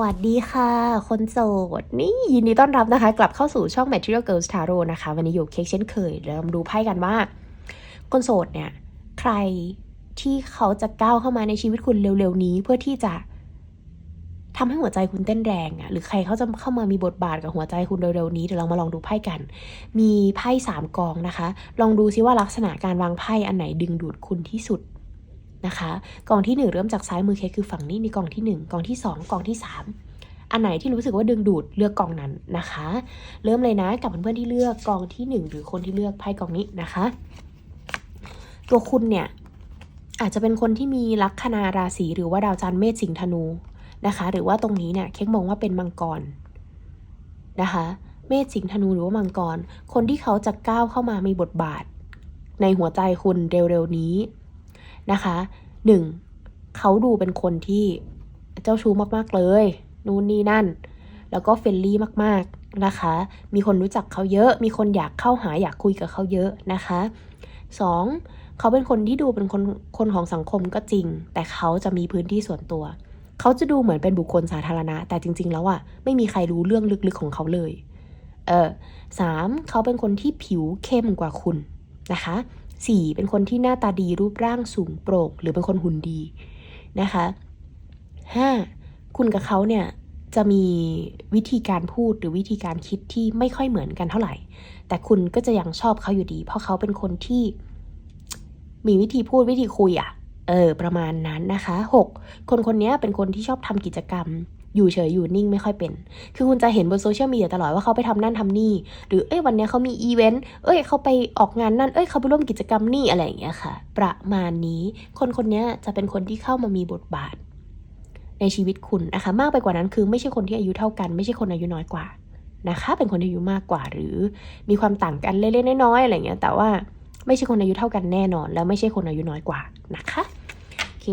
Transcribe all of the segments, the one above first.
วัสดีค่ะ คนโสด นี่ยินดีต้อนรับนะคะ กลับเข้าสู่ช่อง Material Girls Tarot นะคะ วันนี้อยู่เค้กเช่นเคยเรามาดูไพ่กันว่า คนโสดเนี่ย ใครที่เขาจะก้าวเข้ามาในชีวิตคุณเร็วๆ นี้เพื่อที่จะทำให้หัวใจคุณเต้นแรงอะ่ะหรือใครเขาจะเข้ามามีบทบาทกับหัวใจคุณเร็วๆนี้เดี๋ยวเรามาลองดูไพ่กัน มีไพ่สามกองนะคะ ลองดูซิว่าลักษณะการวางไพ่อันไหนดึงดูดคุณที่สุด นะคะกองที่ 1 เริ่มจากซ้ายมือเคคือฝั่งนี้นี่กองที่ 1กองที่ 2กองที่ 3 อันไหนที่รู้สึกว่าดึงดูดเลือกกองนั้นนะคะ เริ่มเลยนะกับเพื่อนๆที่เลือกกองที่ 1 หรือคนที่เลือกไพ่กองนี้นะคะ ตัวคุณเนี่ยอาจจะเป็นคนที่มีลัคนาราศีหรือว่าดาวจันทร์เมษสิงห์ธนูนะคะ หรือว่าตรงนี้เนี่ยเค้กมองว่าเป็นมังกรนะคะ เมษสิงห์ธนูหรือว่ามังกร คนที่เขาจะก้าวเข้ามามีบทบาท ในหัวใจคุณเร็วๆนี้ นะคะหนึ่งเขาดูเป็นคนที่เจ้าชู้มากๆเลย นู่นนี่นั่น แล้วก็เฟรนลี่มากๆนะคะ มีคนรู้จักเขาเยอะ มีคนอยากเข้าหาอยากคุยกับเขาเยอะนะคะสองเขาเป็นคนที่ดูเป็นคนคนของสังคมก็จริง แต่เขาจะมีพื้นที่ส่วนตัว เขาจะดูเหมือนเป็นบุคคลสาธารณะ แต่จริง ๆ แล้วอะไม่มีใครรู้เรื่องลึกๆของเขาเลย เออสามเขาเป็นคนที่ผิวเข้มกว่าคุณนะคะ 4. เป็นคนที่หน้าตาดีรูปร่างสูงโปร่งหรือเป็นคนหุ่นดีนะคะ 5. คุณกับเขาเนี่ยจะมีวิธีการพูดหรือวิธีการคิดที่ไม่ค่อยเหมือนกันเท่าไหร่ แต่คุณก็จะยังชอบเขาอยู่ดี เพราะเขาเป็นคนที่มีวิธีพูดวิธีคุยอะ่ะ เออ ประมาณนั้นนะคะ 6. คนคนนี้เป็นคนที่ชอบทำกิจกรรม อยู่เฉยอยู่นิ่งไม่ค่อยเป็น คือคุณจะเห็นบนโซเชียลมีเดียตลอดว่าเขาไปทำนั่นทำนี่ หรือเอ้ยวันนี้เขามีอีเวนต์ เอ้ยเขาไปออกงานนั่น เอ้ยเขาไปร่วมกิจกรรมนี่อะไรอย่างเงี้ยค่ะ ประมาณนี้ คนคนนี้จะเป็นคนที่เข้ามามีบทบาท ในชีวิตคุณนะคะ มากไปกว่านั้นคือไม่ใช่คนที่อายุเท่ากัน ไม่ใช่คนอายุน้อยกว่านะคะ เป็นคนที่อายุมากกว่าหรือมีความต่างกันเล็กๆน้อยๆอะไรเงี้ย แต่ว่าไม่ใช่คนอายุเท่ากันแน่นอน แล้วไม่ใช่คนอายุน้อยกว่านะคะ โอเค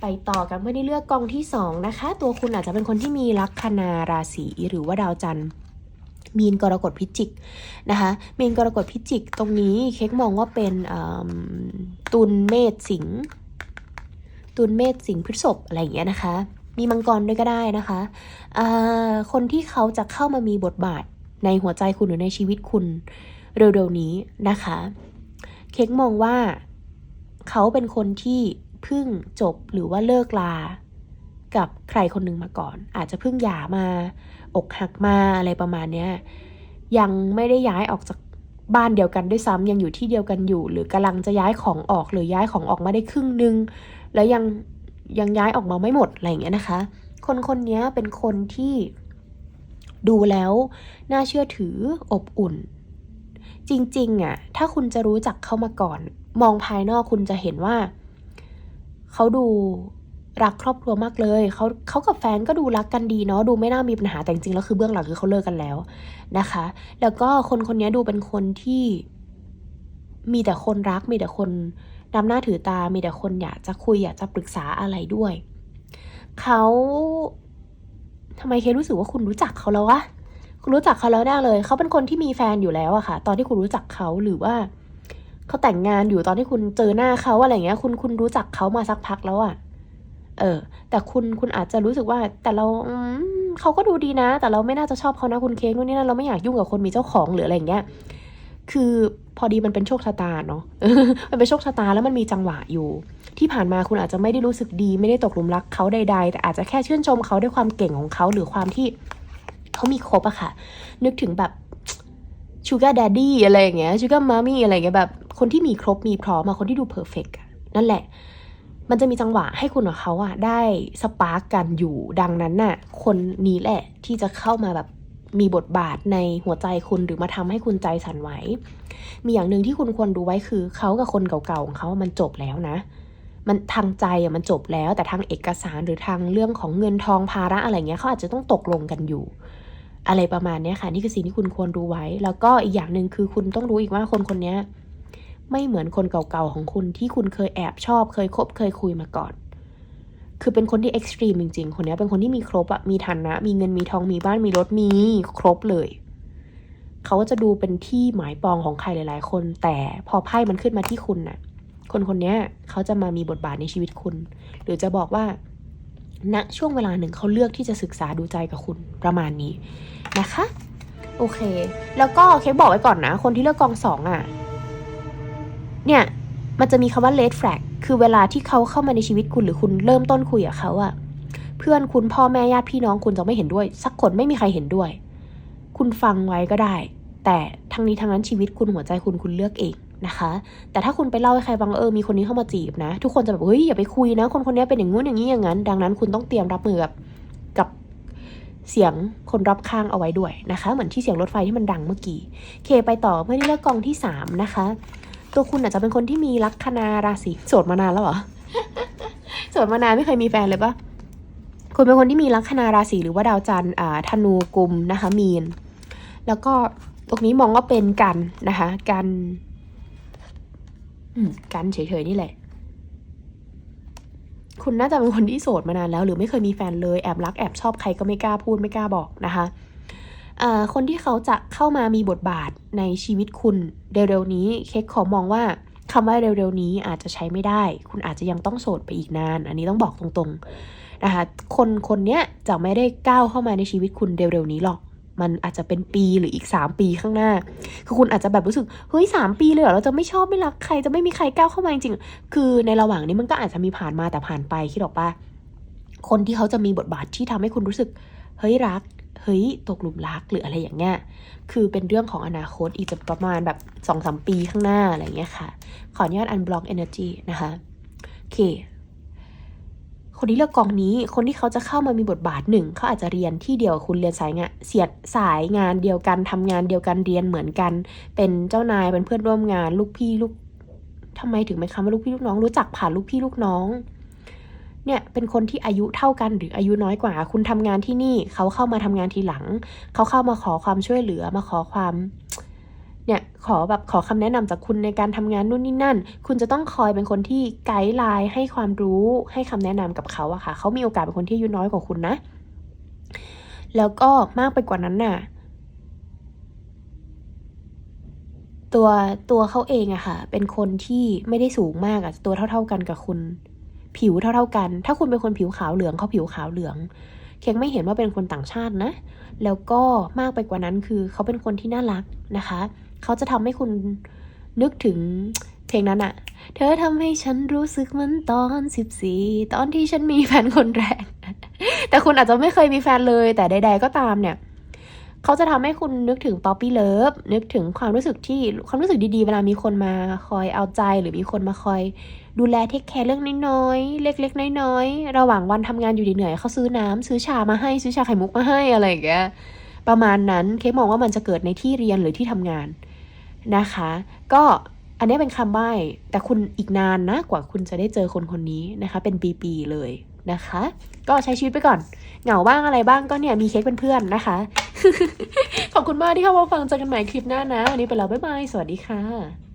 ไปต่อกันเมื่อได้เลือกกองที่ 2 นะคะ ตัวคุณอาจจะเป็นคนที่มีลัคนาราศีหรือว่าดาวจันทร์มีนกรกฎพิจิกนะคะมีนกรกฎพิจิกตรงนี้เค้กมองว่าเป็นตุลเมษสิงห์ตุลเมษสิงห์พฤษภอะไรอย่างเงี้ยนะคะ มีมังกรด้วยก็ได้นะคะคนที่เขาจะเข้ามามีบทบาทในหัวใจคุณหรือในชีวิตคุณเร็วๆนี้นะคะ เค้กมองว่าเขาเป็นคนที่ พิ่งจบหรือว่าเลิกลา กับใครคนหนึ่งมาก่อน อาจจะเพิ่งหย่ามา อกหักมาอะไรประมาณเนี้ยยังไม่ได้ย้ายออกจากบ้านเดียวกันด้วยซ้ำยังอยู่ที่เดียวกันอยู่ หรือกำลังจะย้ายของออกหรือย้ายของออกมาได้ครึ่งนึง แล้วยังยังย้ายออกมาไม่หมดอะไรอย่างเงี้ยนะคะ คนคนนี้เป็นคนที่ดูแล้วน่าเชื่อถืออบอุ่น จริงๆอะถ้าคุณจะรู้จักเขามาก่อน มองภายนอกคุณจะเห็นว่า เขาดูรักครอบครัวมากเลยเขาเขากับแฟนก็ดูรักกันดีเนาะดูไม่น่ามีปัญหาแต่จริงๆแล้วคือเบื้องหลังคือเขาเลิกกันแล้วนะคะ แล้วก็คนคนนี้ดูเป็นคนที่มีแต่คนรักมีแต่คนนำหน้าถือตา มีแต่คนอยากจะคุยอยากจะปรึกษาอะไรด้วย เขาทำไมเครู้สึกว่าคุณรู้จักเขาแล้ววะ คุณรู้จักเขาแล้วแน่เลย เขาเป็นคนที่มีแฟนอยู่แล้วอะค่ะ ตอนที่คุณรู้จักเขาหรือว่า เขาแต่งงานอยู่ตอนที่คุณเจอหน้าเขาอะไรเงี้ย คุณคุณรู้จักเขามาสักพักแล้วอะ่ะ เออ แต่คุณคุณอาจจะรู้สึกว่า แต่เราเขาก็ดูดีนะ แต่เราไม่น่าจะชอบเขานะคุณเค้กนู่นนี่นั่นเราไม่อยากยุ่งกับคนมีเจ้าของหรืออะไรเงี้ย คือพอดีมันเป็นโชคชะตาเนาะมันเป็นโชคชะตาแล้วมันมีจังหวะอยู่ ที่ผ่านมาคุณอาจจะไม่ได้รู้สึกดี ไม่ได้ตกหลุมรักเขาใด ๆ แต่อาจจะแค่ชื่นชมเขาด้วยความเก่งของเขาหรือความที่เขามีครบอะค่ะ นึกถึงแบบชูการ์ดดดี้อะไรอย่างเงี้ยชูการ์มามี่อะไรอย่างเงี้ยแบบ คนที่มีครบมีพร้อมมาคนที่ดูเพอร์เฟกนั่นแหละ มันจะมีจังหวะให้คุณกับเขาอะได้สปาร์กกันอยู่ดังนั้นน่ะ คนนี้แหละที่จะเข้ามาแบบมีบทบาทในหัวใจคุณหรือมาทำให้คุณใจสั่นไหว มีอย่างหนึ่งที่คุณควรดูไว้คือเขากับคนเก่าๆของเขา มันจบแล้วนะ มันทางใจอะมันจบแล้ว แต่ทางเอกสารหรือทางเรื่องของเงินทองภาระอะไรเงี้ยเขาอาจจะต้องตกลงกันอยู่ อะไรประมาณนี้ค่ะ นี่คือสิ่งที่คุณควรรู้ไว้ แล้วก็อีกอย่างหนึ่งคือคุณต้องรู้อีกว่าคนคนนี้ ไม่เหมือนคนเก่าๆของคุณที่คุณเคยแอบชอบ เคยคบเคยคุยมาก่อน คือเป็นคนที่เอ็กซ์ตรีมจริงๆ คนนี้เป็นคนที่มีครบอะมีฐานะ มีเงินมีทองมีบ้านมีรถมีครบเลย เขาก็จะดูเป็นที่หมายปองของใครหลาย ๆ คน แต่พอไพ่มันขึ้นมาที่คุณน่ะ คนคนนี้เขาจะมามีบทบาทในชีวิตคุณ หรือจะบอกว่าณช่วงเวลาหนึ่งเขาเลือกที่จะศึกษาดูใจกับคุณประมาณนี้นะคะ โอเค แล้วก็เคบอกไว้ก่อนนะ คนที่เลือกกองสองอะ เนี่ยมันจะมีคำว่า red flag คือเวลาที่เขาเข้ามาในชีวิตคุณหรือคุณเริ่มต้นคุยกับเขาอะเพื่อนคุณพ่อแม่ญาติพี่น้องคุณจะไม่เห็นด้วย สักคนไม่มีใครเห็นด้วย คุณฟังไว้ก็ได้ แต่ทั้งนี้ทั้งนั้นชีวิตคุณหัวใจคุณคุณเลือกเองนะคะ แต่ถ้าคุณไปเล่าให้ใครฟังเออมีคนนี้เข้ามาจีบนะ ทุกคนจะแบบเฮ้ยอย่าไปคุยนะ คนคนนี้เป็นอย่างงู้นอย่างนี้อย่างนั้น ดังนั้นคุณต้องเตรียมรับมือกับกับเสียงคนรอบข้างเอาไว้ด้วยนะคะ เหมือนที่เสียงรถไฟที่มันดังเมื่อกี้เคไปต่อเพื่อเลือกกองที่สามนะคะ ตัวคุณอาจจะเป็นคนที่มีลัคนาราศีโสดมานานแล้วเหรอโสดมานานไม่เคยมีแฟนเลยปะคุณเป็นคนที่มีลัคนาราศีหรือว่าดาวจันทร์อ่าธนูกุมนะคะ มีน แล้วก็ตรงนี้มองว่าเป็นกันนะคะกันกันเฉยๆนี่แหละ คุณน่าจะเป็นคนที่โสดมานานแล้ว หรือไม่เคยมีแฟนเลยแอบรักแอบชอบใครก็ไม่กล้าพูดไม่กล้าบอกนะคะ คนที่เขาจะเข้ามามีบทบาทในชีวิตคุณเร็วๆนี้ เค้กขอมองว่าคำว่าเร็วๆนี้อาจจะใช้ไม่ได้ คุณอาจจะยังต้องโสดไปอีกนาน อันนี้ต้องบอกตรงๆนะคะ คนคนเนี้ยจะไม่ได้ก้าวเข้ามาในชีวิตคุณเร็วๆนี้หรอก มันอาจจะเป็นปีหรืออีก 3 ปีข้างหน้า คือคุณอาจจะแบบรู้สึก เฮ้ยสามปีเลยเหรอ เราจะไม่ชอบไม่รักใคร จะไม่มีใครก้าวเข้ามาจริงๆ คือในระหว่างนี้มันก็อาจจะมีผ่านมาแต่ผ่านไปคิดออกปะคนที่เขาจะมีบทบาทที่ทำให้คุณรู้สึก เฮ้ยรัก เฮ้ยตกหลุมรักหรืออะไรอย่างเงี้ยคือเป็นเรื่องของอนาคตอีกจะประมาณแบบสองสามปีข้างหน้าอะไรเงี้ยค่ะ ขออนุญาต unblock energy นะคะโอเคคนที่เลือกกองนี้ คนที่เขาจะเข้ามามีบทบาทหนึ่ง เขาอาจจะเรียนที่เดียวกับคุณเรียนสายงานเสียดสายงานเดียวกันทำงานเดียวกันเรียนเหมือนกัน เป็นเจ้านายเป็นเพื่อนร่วมงาน ลูกพี่ลูกทำไมถึงเป็นคำว่าลูกพี่ลูกน้อง รู้จักผ่านลูกพี่ลูกน้อง เนี่ยเป็นคนที่อายุเท่ากันหรืออายุน้อยกว่า คุณทำงานที่นี่เขาเข้ามาทำงานทีหลัง เขาเข้ามาขอความช่วยเหลือมาขอความเนี่ยขอแบบขอคำแนะนำจากคุณในการทำงานนู่นนี่นั่น คุณจะต้องคอยเป็นคนที่ไกด์ไลน์ให้ความรู้ให้คำแนะนำกับเขาอะค่ะ เขามีโอกาสเป็นคนที่อายุน้อยกว่าคุณนะ แล้วก็มากไปกว่านั้นน่ะ ตัวตัวเขาเองอะค่ะ เป็นคนที่ไม่ได้สูงมากอะตัวเท่า ๆกันกับคุณ ผิวเท่าๆกัน ถ้าคุณเป็นคนผิวขาวเหลืองเขาผิวขาวเหลือง เค้กไม่เห็นว่าเป็นคนต่างชาตินะ แล้วก็มากไปกว่านั้นคือเขาเป็นคนที่น่ารักนะคะ เขาจะทำให้คุณนึกถึงเพลงนั้นอะเธอทำให้ฉันรู้สึกเหมือนตอนสิบสี่ตอนที่ฉันมีแฟนคนแรก แต่คุณอาจจะไม่เคยมีแฟนเลย แต่ใด ๆ ก็ตามเนี่ย เขาจะทำให้คุณนึกถึงป๊อปปี้เลิฟ นึกถึงความรู้สึกที่ความรู้สึกดีๆ เวลามีคนมาคอยเอาใจหรือมีคนมาคอย ดูแลเทคแคร์เรื่องน้อยๆ เล็ก ๆ น้อยๆ ระหว่างวันทำงานอยู่เหนื่อยๆเขาซื้อน้ำซื้อชามาให้ซื้อชาไข่มุกมาให้อะไรอย่างเงี้ยประมาณนั้นเค้กมองว่ามันจะเกิดในที่เรียนหรือที่ทำงานนะคะ ก็อันนี้เป็นคำใบ้แต่คุณอีกนานนะกว่าคุณจะได้เจอคนคนนี้นะคะ เป็นปีๆเลยนะคะ ก็ใช้ชีวิตไปก่อน เหงาบ้างอะไรบ้างก็เนี่ยมีเค้กเป็นเพื่อนนะคะ ขอบคุณมากที่เข้ามาฟังเจอกันใหม่คลิปหน้านะวันนี้ไปแล้วบ๊ายบายสวัสดีค่ะ